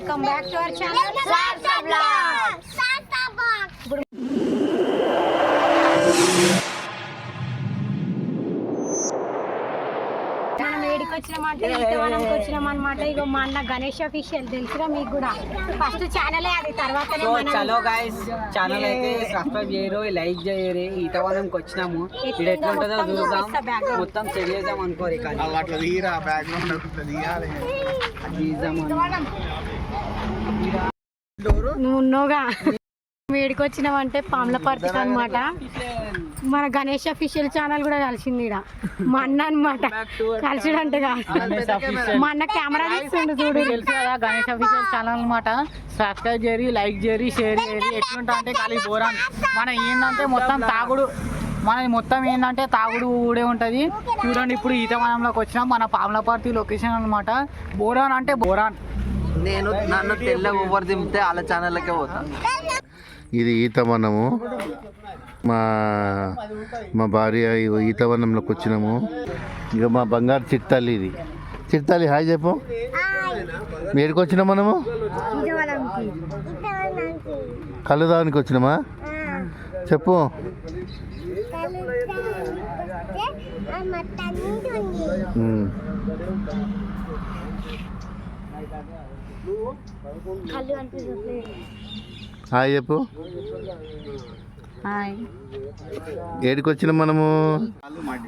Welcome back to our channel మనం ఏడికి వచ్చినామంటే ఈతవనంకి వచ్చినాం అనమాట ఇగో మా అన్న గణేష్ అఫీషియల్ తెలుసుగా మీకు కూడా. ఫస్ట్ ఛానలే అది తర్వాతనే సో మన చలో గాయస్ ఛానల్ అయితే సబ్స్క్రైబ్ చేయరు లైక్ చేయరు ఈతవనంకి వచ్చినాము. ఇది ఎట్లుంటుందో చూద్దాం. మొత్తం సెట్ చేద్దాం అనుకోరు ఇక. అట్లా తీరా బ్యాక్గ్రౌండ్ అట్లా తీయాలి. తీద్దాం నువ్వు ఉన్నావుగా వేడికి వచ్చినామంటే పాములపర్తికి అనమాట మన గణేష్ అఫీషియల్ ఛానల్ కూడా కలిసింది ఈడ. మా అన్న అనమాట కలిసిడంటే కాదు మా అన్న కెమెరా తీస్తుండు చూడు. తెలుసు కదా గణేష్ అఫీషియల్ ఛానల్ అనమాట సబ్స్క్రైబ్ చేయరి లైక్ చేయరి షేర్ చేయరి ఎట్లుంటా అంటే ఖాళీ బోరాన్ మనం ఏంటంటే మొత్తం తాగుడు. మనది మొత్తం ఏంటంటే తాగుడు ఊడే ఉంటుంది. చూడండి ఇప్పుడు ఈతవనంలోకి వచ్చినాం. మన పాములపర్తి లొకేషన్ అన్నమాట. బోరాన్ అంటే బోరాన్. నేను నన్ను తెల్ల ఊబర్ దింపితే వాళ్ళ ఛానళ్ళకే పోతా. ఇది ఈతవనము మా మా భార్య ఈతవనంలోకి వచ్చినాము. ఇక మా బంగారు చిట్టాలి ఇది. చిట్టాలి హాయ్ చెప్పు. ఏడికి వచ్చినాం మనము? కళ్ళు దానికి వచ్చినామా? చెప్పు. ఉమ్. హాయ్ చెప్పు. ఏడికి వచ్చినాం మనము?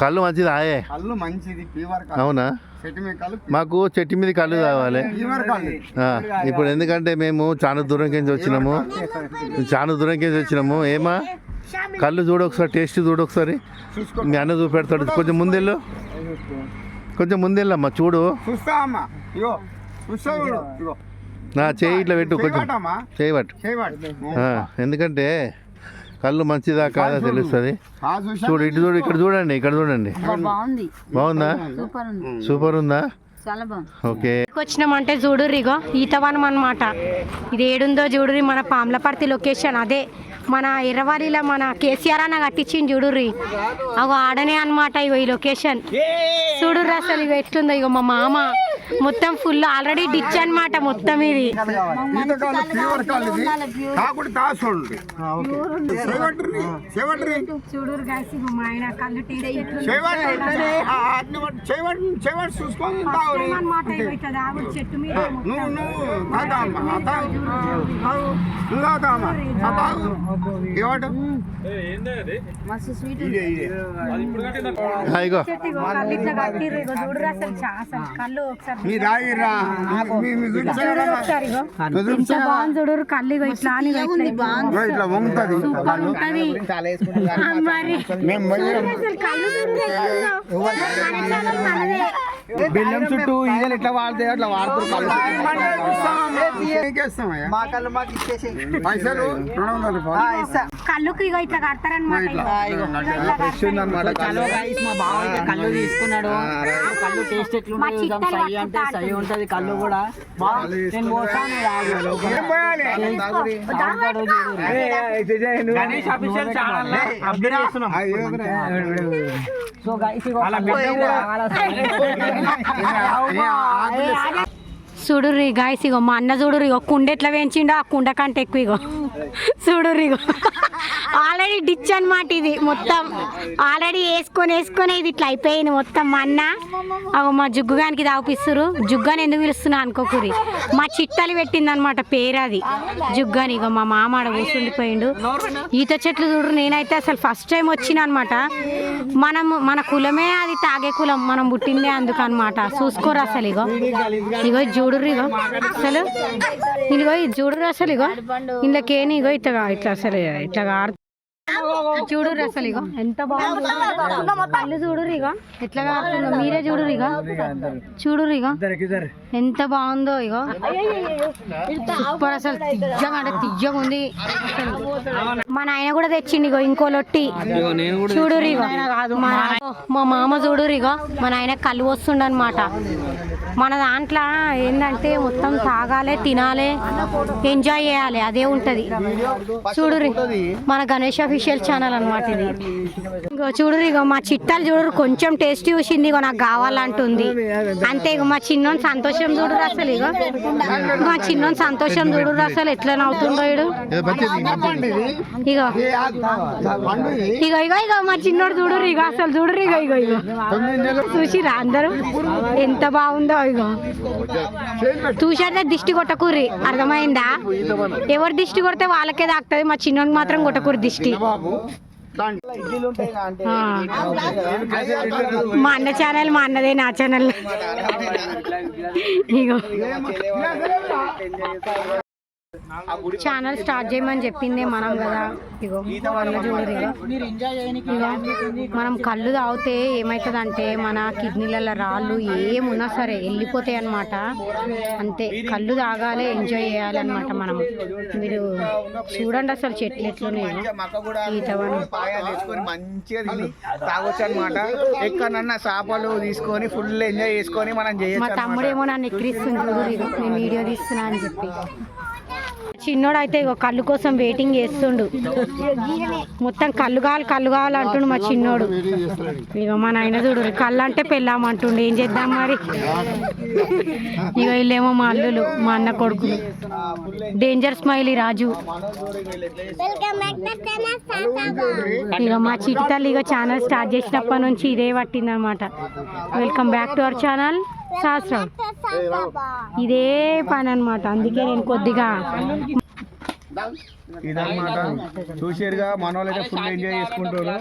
కళ్ళు మంచిది? హాయే కళ్ళు మంచిది అవునా? చెట్టు మీద కళ్ళు మాకు చెట్టు మీద కళ్ళు కావాలి. ఇప్పుడు ఎందుకంటే మేము చాలా దూరం కింద వచ్చినాము. చాలా దూరం కింద వచ్చినాము. ఏమా? కళ్ళు చూడు ఒకసారి టేస్ట్ చూడు ఒకసారి. మీ అన్న చూపెడతాడు. కొంచెం ముందెళ్ళు. కొంచెం ముందెళ్ళమ్మా చూడు. చూస్తా నా చేయి ఇట్లా పెట్టు కొంచెం. చేయబట్టు ఎందుకంటే కళ్ళు మంచిదా కాదా తెలుస్తుంది. చూడు. ఇటు చూడు ఇక్కడ చూడండి ఇక్కడ చూడండి. బాగుంది. బాగుందా? సూపర్ ఉంది ఓకే. వచ్చినామంటే చూడుర్రి ఇగో ఈతవనం అనమాట ఇది ఏడుందో చూడుర్రి మన పాములపర్తి లొకేషన్. అదే మన ఎర్రవారిలో మన కేసీఆర్ అన్న కట్టించింది చూడుర్రి. అగో ఆడనే అనమాట ఇగో ఈ లొకేషన్. చూడుర్రి అసలు ఇగో ఎట్లుందో ఇగో మా మామ. మొత్తం ఫుల్ ఆల్రెడీ డిచ్ అన్నమాట మొత్తం ఇది. guys, ఇగో మా ఆయన కళ్ళు అనమాట చెట్టు మీద మస్తు స్వీట్ అసలు కళ్ళు ఒకసారి బాగుంది చూడుర్రి కళ్ళు ఇట్లా అని ఇట్లా వంగుతుంది సూపర్ ఉంటది. ఆ, మరి బెల్లం చుట్టూ ఈగలు ఎట్లా వాడతాయో అట్లా వాడుతారు. మా కళ్ళు మాకు ఇచ్చేసి పైసలు? కళ్ళుకి ఇగో ఇట్లా కడతారనమాట మా బావ కళ్ళు తీసుకున్నాడు. కళ్ళు టేస్ట్ ఎట్లుంటుంది సై అంటే సై ఉంటది కళ్ళు కూడా. నేను పోతాను ఆ, ఏమిరా? సో చూడుర్రి గాయస్ ఇగో మా అన్న చూడుర్రి ఇగో కుండ ఎట్లా వేయించిండో ఆ కుండ కంటే ఎక్కువ ఇగో. చూడుర్రి ఇగో. ఆల్రెడీ డిచ్ అనమాట ఇది మొత్తం. ఆల్రెడీ వేసుకొని వేసుకొని ఇది ఇట్లా అయిపోయింది మొత్తం మా అన్న. అగో మా జుగ్గుగానికి తాగిపిస్తురు జుగ్గాని ఎందుకు పిలుస్తున్నా అనుకోకూరి. మా చిట్టలు పెట్టింది అనమాట పేరు అది. జుగ్గాని ఇగో మా మామ ఆడ కూర్చుండిపోయిండు ఈత చెట్లు చూడు నేనైతే అసలు ఫస్ట్ టైం వచ్చిన అనమాట మనం మన కులమే అది తాగే కులం. మనం పుట్టిందే అందుకు అనమాట చూసుకోరు అసలు ఇగో. ఇగో ఇది ఇగో. అసలు ఇదిగో ఇది చూడరు అసలు ఇగో. ఇందులోకేని ఇగో ఇట్లా ఇట్లా అసలు ఇట్లా చూడుర్రి అసలు ఇగో ఎంత బాగుంది. కళ్ళు ఇగో ఎట్లా కారుతుందో మీరే చూడుర్రి ఇగో చూడుర్రి ఇగో ఎంత బాగుందో ఇగో. సూపర్ అసలు తియ్యగా అంటే తియ్యగా ఉంది. మా నాయన కూడా తెచ్చిండు ఇగో ఇంకో లొట్టి. చూడుర్రి ఇగో మా మామ చూడుర్రి ఇగో మా నాయన కళ్ళు వస్తుండనమాట మన దాంట్లో ఏంటంటే మొత్తం తాగాలి తినాలి ఎంజాయ్ చేయాలి అదే ఉంటది. చూడుర్రి. మన గణేష్ అఫీషియల్ ఛానల్ అనమాట ఇది. ఇగో చూడు ఇగో మా చిట్టాలు చూడరు కొంచెం టేస్ట్ చూసింది ఇగో నాకు కావాలంటుంది. అంతే ఇగో మా చిన్నోని సంతోషం చూడరు అసలు ఇగో. మా చిన్నోని సంతోషం చూడరు అసలు ఎట్లా నవ్వుతుండో ఈడు. ఇగో. ఇగో ఇగో ఇగో మా చిన్నోడు చూడరు ఇగో అసలు చూడరు ఇగో ఇగో ఇగో. చూసిరా అందరూ? ఎంత బాగుందో ఇగో. చూసారే దిష్టి కొట్టకూరి అర్థమైందా? ఎవరు దిష్టి కొడితే వాళ్ళకే తాకుతుంది మా చిన్నోనికి మాత్రం కొట్టకూరి దిష్టి. ఆ. మా అన్న ఛానల్ మా అన్నదే నా ఛానల్. ఇగో. ఛానల్ స్టార్ట్ చేయమని చెప్పిందే మనం కదా. ఇగో చూడరు మనం కళ్ళు తాగితే ఏమవుతుందంటే మన కిడ్నీలలో రాళ్ళు ఏమున్నా సరే వెళ్ళిపోతాయి అన్నమాట. అంతే కళ్ళు తాగాలి ఎంజాయ్ చేయాలి అనమాట మనం మీరు చూడండి అసలు చెట్లు ఎట్లున్నాయో. మంచిగా తిని తాగొచ్చు అనమాట ఎక్కడన్నా చేపలు తీసుకొని ఫుల్ ఎంజాయ్ చేసుకొని మనం మా చేయొచ్చు తమ్ముడేమో నన్ను ఎక్కిరిస్తుంది చూడు నేను వీడియో తీస్తున్నా అని చెప్పి. చిన్నోడు అయితే ఇగో కళ్ళు కోసం వెయిటింగ్ చేస్తుండు. మొత్తం కళ్ళు కావాలి కళ్ళు కావాలి అంటుండు మా చిన్నోడు. ఇగో మా నాయన చూడు కళ్ళు అంటే పెళ్ళామంటుండు ఏం చేద్దాం మరి? ఇగో వీళ్ళేమో మా అల్లులు మా అన్న కొడుకులు. Danger smiley Raju. ఇక మా చిటి తల్లి ఇక ఛానల్ స్టార్ట్ చేసినప్పటి నుంచి ఇదే పట్టిందనమాట welcome back to our channel శాస్త్రం. ఇదే పని అనమాట అందుకే నేను కొద్దిగా ఇదన్నమాట. చూసారుగా మన వాళ్ళైతే ఫుల్ ఎంజాయ్ చేసుకుంటారు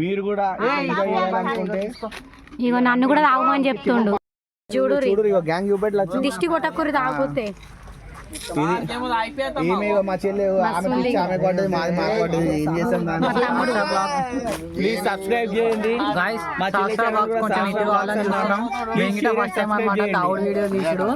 మీరు కూడా ఎంజాయ్ చేయాలనుకుంటే ఇగో నన్ను. కూడా తాగమని చెప్తుండు. చూడు చూడు ఇక గ్యాంగ్ చూపెట్ల దిష్టి కొట్టకూరి తాగిపోతే ఏమే మా చెల్లె ఆమె పిచ్చి ఆమె పడ్డది మాది మాకు పడ్డది ఏం చేస్తాం దాన్ని? ప్లీజ్ సబ్స్క్రైబ్ చేయండి. గాయస్ మా చెల్లి channel కూడా కొంచెం ఇటు కావాలని వీడియో తీసుడు.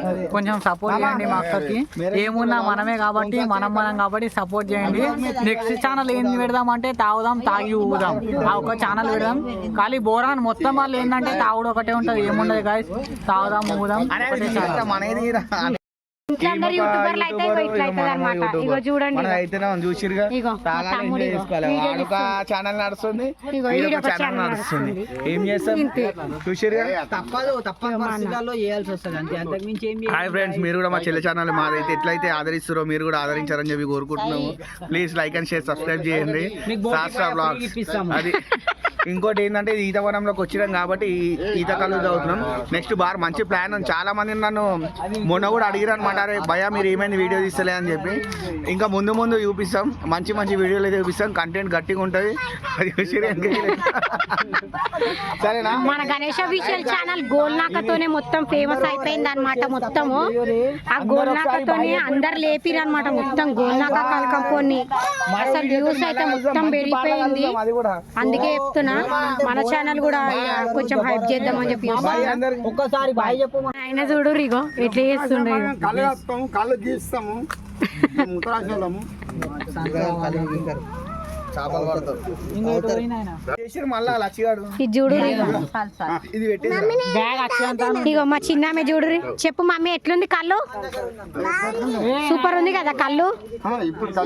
సపోర్ట్ చేయండి మా అక్కకి. ఏమున్నా మనమే కాబట్టి మనం మనం కాబట్టి సపోర్ట్ చేయండి. నెక్స్ట్ ఛానల్ ఏం పెడదామంటే తాగుదాం తాగి ఊదాం ఆ ఒక ఛానల్ పెడదాం. ఖాళీ బోరాన్ మొత్తం వాళ్ళు ఏంటంటే తాగుడు ఒకటే ఉంటది. ఏముండదు గాయస్ తాగుదాం ఊదాం ఒకటే ఛానల్ మనది ఇంట్లో అందరు యూట్యూబర్లు అయితే ఇగో ఇట్లా అవుతుంది అనమాట ఇగో చూడండి మనం అయితేనే చూసిరుగా? ఇగో, మా తాగాలి తమ్ముడు ఎంజాయ్ ఇగో, చేసుకోవాలి వీడియో వాడొక ఛానల్ నడుస్తుంది? ఇగో, వీడొక వీడొక ఛానల్ ఛానల్ నడుస్తుంది. నడుస్తుంది. ఏం చేస్తాం? ఇంతే. చూసిరుగా? తప్పదు తప్పని పరిస్థితుల్లో చేయాల్సి వస్తుంది. అంతే అంతకు మించి ఏం హాయ్ ఫ్రెండ్స్ మీరు కూడా మా చెల్లి ఛానల్ మాదైతే ఎట్లయితే ఆదరిస్తారో మీరు కూడా ఆదరించారని చెప్పి కోరుకుంటున్నాము. Please like and share subscribe చేయండి. మీకు బోట్ శాస్త్ర ఫ్రీ బ్లాగ్స్ ఇప్పిస్తాము. అది ఇంకోటి ఏంటంటే ఈత వనంలోకి వచ్చినాం కాబట్టి ఈ- ఈత కళ్ళు చదువుతున్నాం నెక్స్ట్ బార్ మంచి ప్లాన్ ఉంది. చాలా మంది నన్ను మొన్న కూడా అడిగిరు అనమాట అరే భయ మీరు ఏమైంది వీడియో తీస్తలే అని చెప్పి. ఇంకా ముందు ముందు చూపిస్తాం. మంచి మంచి వీడియోలు అయితే చూపిస్తాం. కంటెంట్ గట్టిగా ఉంటుంది. అది చూసి సరేనా? మన గణేష్ అఫీషియల్ ఛానల్ గోల్నాకతోనే మొత్తం ఫేమస్ అయిపోయింది అనమాట మొత్తము. ఆ గోల్నాకతోనే అందరు లేపిరు అనమాట మొత్తం గోల్నాక కలకంపోని అసలు వ్యూస్ అయితే మొత్తం పెరిగిపోయింది. అందుకే చెప్తున్నా మన ఛానల్ కూడా కొంచెం హైప్ చేద్దామని చెప్పి అందరికి ఒక్కసారి బాయ్ చెప్పు ఆయన చూడు ఇగో ఎట్లా చేస్తుండే. కళ్ళు గీస్తాము. చేపలు పడతారు. చేసిరు మళ్ళా లచ్చిగాడు? ఇది చూడు ఇది పెట్టి ఇగో మా చిన్నామె చూడు చెప్పు మమ్మీ ఎట్లుంది కళ్ళు? సూపర్ ఉంది కదా కళ్ళు?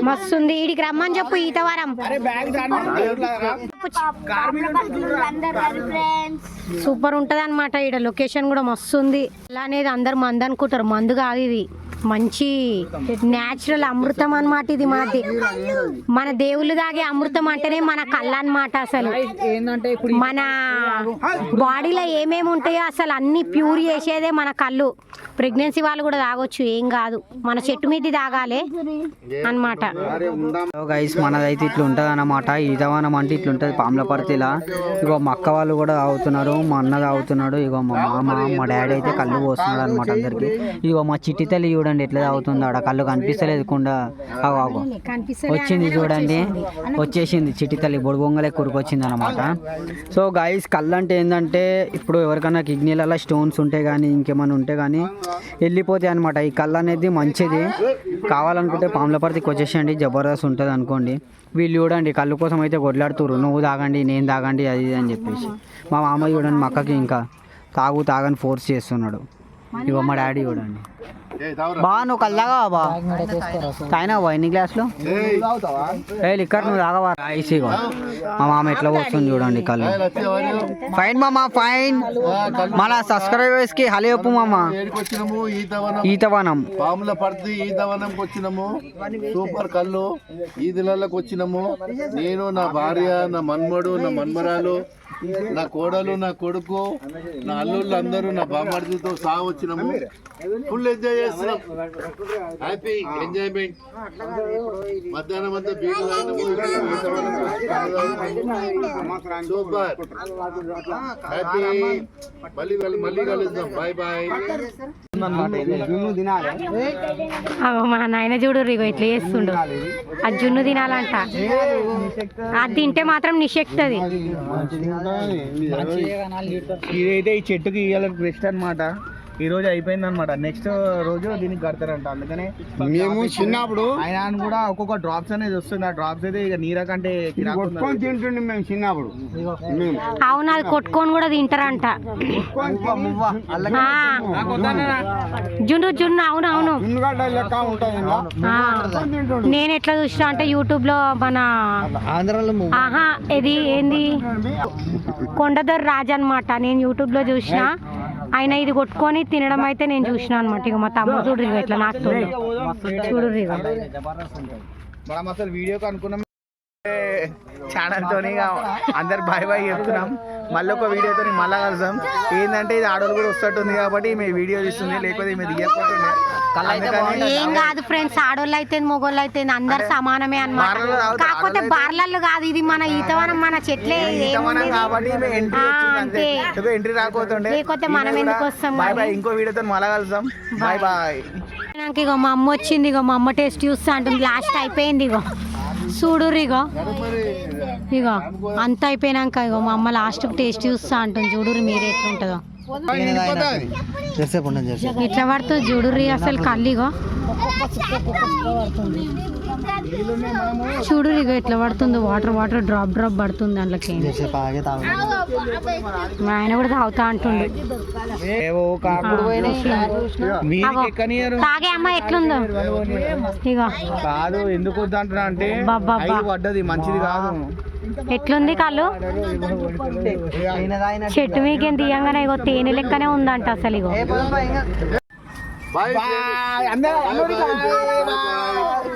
మస్తు ఉంది ఈడికి రమ్మని చెప్పు ఈతవారం. సూపర్ ఉంటది అనమాట ఇక్కడ లొకేషన్ కూడా మస్తు ఉంది అలా అనేది అందరు మందు అనుకుంటారు మందు కాదు ఇది. మంచి న్యాచురల్ అమృతం అన్నమాట ఇది మన మన దేవుళ్ళు తాగే అమృతం అంటేనే మన కళ్ళ అన్నమాట అసలు. ఏంటంటే మన బాడీలో ఏమేమి ఉంటాయో అసలు అన్ని ప్యూర్ చేసేదే మన కళ్ళు. ప్రెగ్నెన్సీ వాళ్ళు కూడా తాగొచ్చు ఏం కాదు. మన చెట్టు మీద తాగాలి అన్నమాట. గైస్ మనదైతే ఇట్లా ఉంటుంది అనమాట ఈతవనం అంటే ఇట్లా ఉంటుంది పాములపర్తిలా. ఇగో మా అక్క వాళ్ళు కూడా తాగుతున్నారు మా అన్న తాగుతున్నాడు ఇగో మా మామ మా డాడీ అయితే కళ్ళు పోస్తున్నాడు అనమాట అందరికి. ఇగో మా చిట్టి తల్లి చూడండి. ఎట్లా తాగుతుందో ఆడ కళ్ళు కనిపిస్తలేదు కుండ. ఆగు, ఆగు. వచ్చింది చూడండి వచ్చేసింది. చిట్టి తల్లి బొడుగొంగలే కురుకొచ్చింది అనమాట సో గైస్ కళ్ళు అంటే ఏంటంటే ఇప్పుడు ఎవరికైనా కిడ్నీలలో స్టోన్స్ ఉంటే కానీ ఇంకేమైనా ఉంటే కానీ వెళ్ళిపోతాయి అనమాట ఈ కళ్ళు అనేది మంచిది. కావాలనుకుంటే పాములపర్తికి వచ్చేసేయండి. జబర్దస్త్ ఉంటుంది అనుకోండి. వీళ్ళు చూడండి కళ్ళు కోసం అయితే కొట్లాడుతురు నువ్వు తాగండి నేను తాగండి అది ఇది అని చెప్పేసి. మా మామ చూడండి మా అక్కకి ఇంకా తాగు తాగని ఫోర్స్ చేస్తున్నాడు. ఇగో మా డాడీ చూడండి. బా నువ్వు కల్లాగా బా? తాగినా బా ఎన్ని గ్లాసులు? ఏ లిక్కర్ నువ్వు తాగవా? ఇగో. మా మామ ఎట్లా వస్తుంది చూడండి కళ్ళు. ఫైన్ మామ ఫైన్. మన సబ్స్క్రైబర్స్కి హలో చెప్పు మామ. వచ్చినాము? ఈతవనం ఈతవనం. పాముల పడితే ఈతవనంకి వచ్చినాము. సూపర్ కళ్ళు. ఈదిలకి వచ్చినాము. నేను నా భార్య నా మన్మడు నా మన్మరాలు నా కోడలు నా కొడుకు నా అల్లుళ్ళు అందరూ నా బామ్మడితో సహా వచ్చినాము. ఫుల్ ఎంజాయ్ చేస్తున్నాం. హ్యాపీ ఎంజాయ్మెంట్ మధ్యాహ్నం అంతా బీరు సూపర్ హ్యాపీ మళ్ళీ మళ్ళీ కలుద్దాం. బాయ్ బాయ్ మా నాయన చూడు ఇగో ఇట్లా చేస్తుండు. ఆ జున్ను తినాలంట. అది తింటే మాత్రం నిషెక్తుంది ఇదైతే ఈ చెట్టుకి ఇవాళ రెస్ట్ అనమాట ఈ రోజు అయిపోయింది అనమాట నెక్స్ట్ రోజు దీనికి కడతారంట. అందుకనే మేము చిన్నప్పుడు ఆయన కూడా ఒక్కొక్క డ్రాప్స్ అనేది వస్తుంది. ఆ డ్రాప్స్ అయితే ఇక నీర కంటే కొట్టుకొని తింటుండే మేము చిన్నప్పుడు. అవును అది కొట్టుకొని కూడా తింటారంట. జున్ను జున్ను అవును అవును. నేను ఎట్లా చూసిన అంటే యూట్యూబ్లో మన ఆంధ్రాలో ఆహా ఇది ఏంది? కొండదొర రాజు అనమాట నేను యూట్యూబ్లో చూసిన ఆయన ఇది కొట్టుకొని తినడం అయితే నేను చూసిన అనమాట ఇక మా తమ్ముడు చూడు ఇగో ఇట్లా నాకు చూడు ఇగో మనం అసలు వీడియోకి అనుకున్నాం ఛానల్ తోని ఇక అందరు బాయ్ బాయ్ చెప్తున్నాం. మళ్ళీ ఒక వీడియోతో మళ్ళా కలుద్దాం. ఏంటంటే ఇది ఆడోళ్ళు కూడా వస్తుంటుంది కాబట్టి మీ వీడియో తీస్తుంది లేకపోతే మీ దిగకపోతుండే ఏం కాదు ఫ్రెండ్స్ ఆడోళ్ళు అయితే మొగోళ్ళు అయితే అందరు సమానమే తాగుతారు, కాకపోతే బార్లల్లో కాదు ఇది మన ఈతవనం మన చెట్లే అంతే. ఎంట్రీ రాకపోతుండే. లేకపోతే మనం ఎందుకు వస్తాం బాయ్ మరి? బాయ్ ఇంకో వీడియోతో మళ్ళా కలుద్దాం. Bye bye. నాకు ఇగో మా అమ్మ వచ్చింది ఇగో మా అమ్మ టేస్ట్ చూస్తా అంటుంది. లాస్ట్ అయిపోయింది ఇగో. చూడు ఇగో. ఇగో అంత అయిపోయినాక ఇగో మా అమ్మ లాస్ట్ టేస్ట్ చూస్తా అంటుంది. చూడుర్రి మీరు ఎట్లుంటుందో ఇట్లా పడుతుంది చూడుర్రి అసలు ఇగో చూడు ఇగో ఎట్లా పడుతుందో. వాటర్ వాటర్ డ్రాప్ డ్రాప్ పడుతుంది మా ఆయన కూడా తాగుతా అంటుండు. తాగే అమ్మ ఎట్లుందో? ఇగో. కాదు ఎందుకు వద్దంటున్నా అంటే పడ్డది మంచిది కాదు. ఎట్లుంది కళ్ళు? చెట్టు మీకేం తీయంగానే ఇగో తేనె లెక్కనే ఉందంట అసలు ఇగో. బాయ్ బాయ్ అందరూ అందరూ